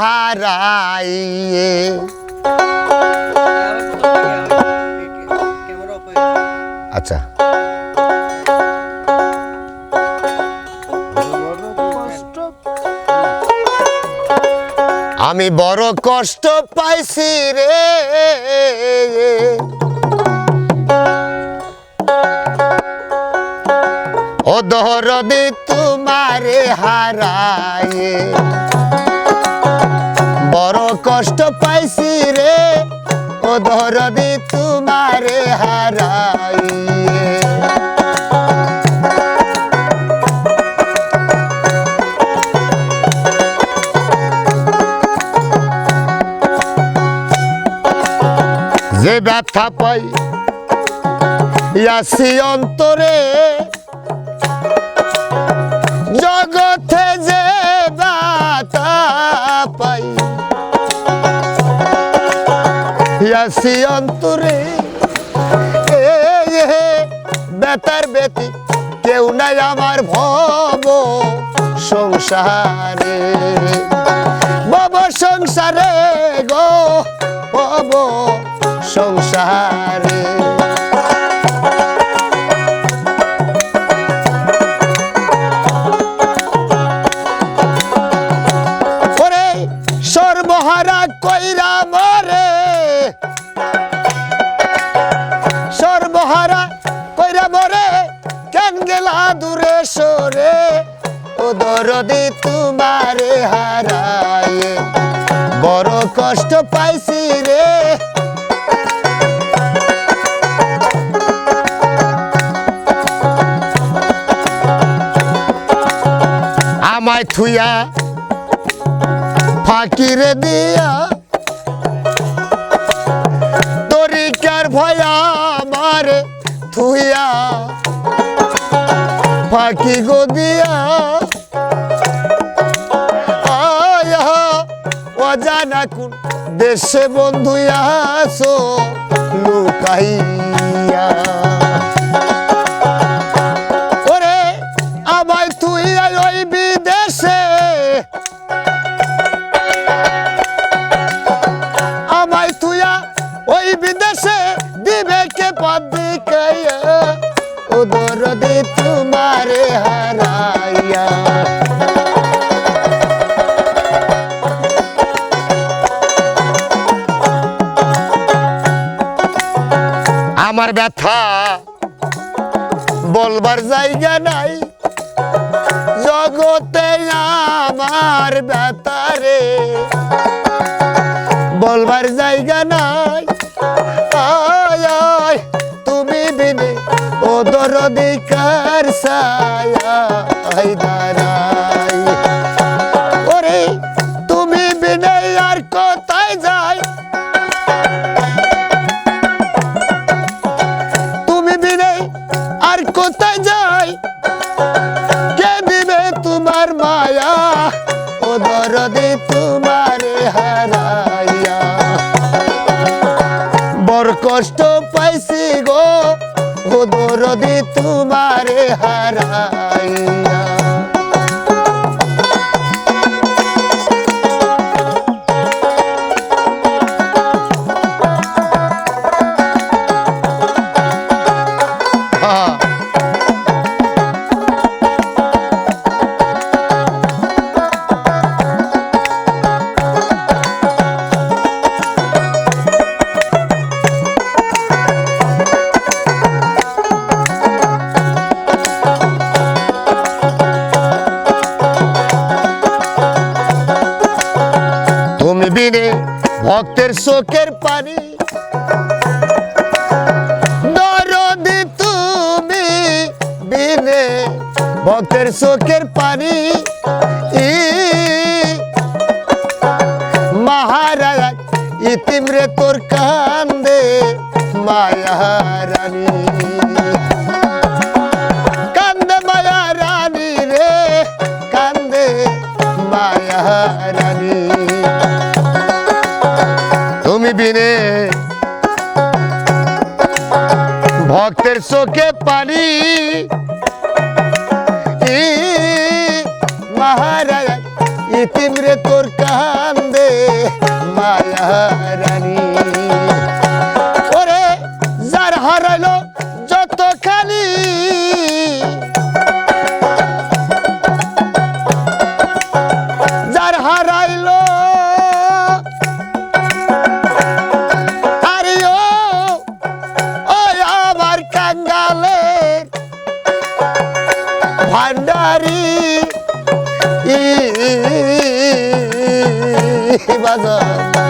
হারাইয়ে। আচ্ছা। আমি বড় কষ্ট পাইছি রে। ও দহরদি তোমারে হারায়ে বড় কষ্ট পাইছি রে। ও দহরদি তোমারে হারাইয়ে। যে ব্যথা পাই ইয়াসি অন্তরে অন্তরে বেতার বেতি কেউ নাই আমার ভব সংসারে। ভব সংসারে গো ভব সংসারে। সর্বহারা কইরা মরে, কেন গেলা দূরে সরে? ও দরদি তোমারে হারায়ে, বড় কষ্ট পাইছি রে। আমায় থুইয়া ফাকিরে দিয়া ফাঁকি গো দিয়া। অজানা কোন দেশে বন্ধু আসো লুকাইয়া। বিদেশে। দিবে কে পদিকে ও দরদি তোমারে হারাইয়া আমার ব্যথা বলবার জায়গা নাই। জগতে আমার ব্যথারে বলবার জায়গা নাই। তুমি বিনে ও দরদিকার দাঁড়াই। ওরে, তুমি বিনে আর কোথায় যাই? তুমি বিনে আর কোথায় যাই? কে তোমার মায়া? ও তোমারে হারাইয়া। বড় কষ্ট পাইছি গো। ও দরদে তোমারে হারাইয়া বিনে ভক্তের চোখের পানি। দরদি তুমি বিনে ভক্তের চোখের পানি। মহারাজ ইতিমরে তোর কান্দে মায়া রানী কান্দে মায়া রানী রে, কান্দে মায়া বিনে ভক্তের চোখে পানি। মহারাজ ইতিমরে তোর কান্দে মায়ারানী ভান্ডারি বাজার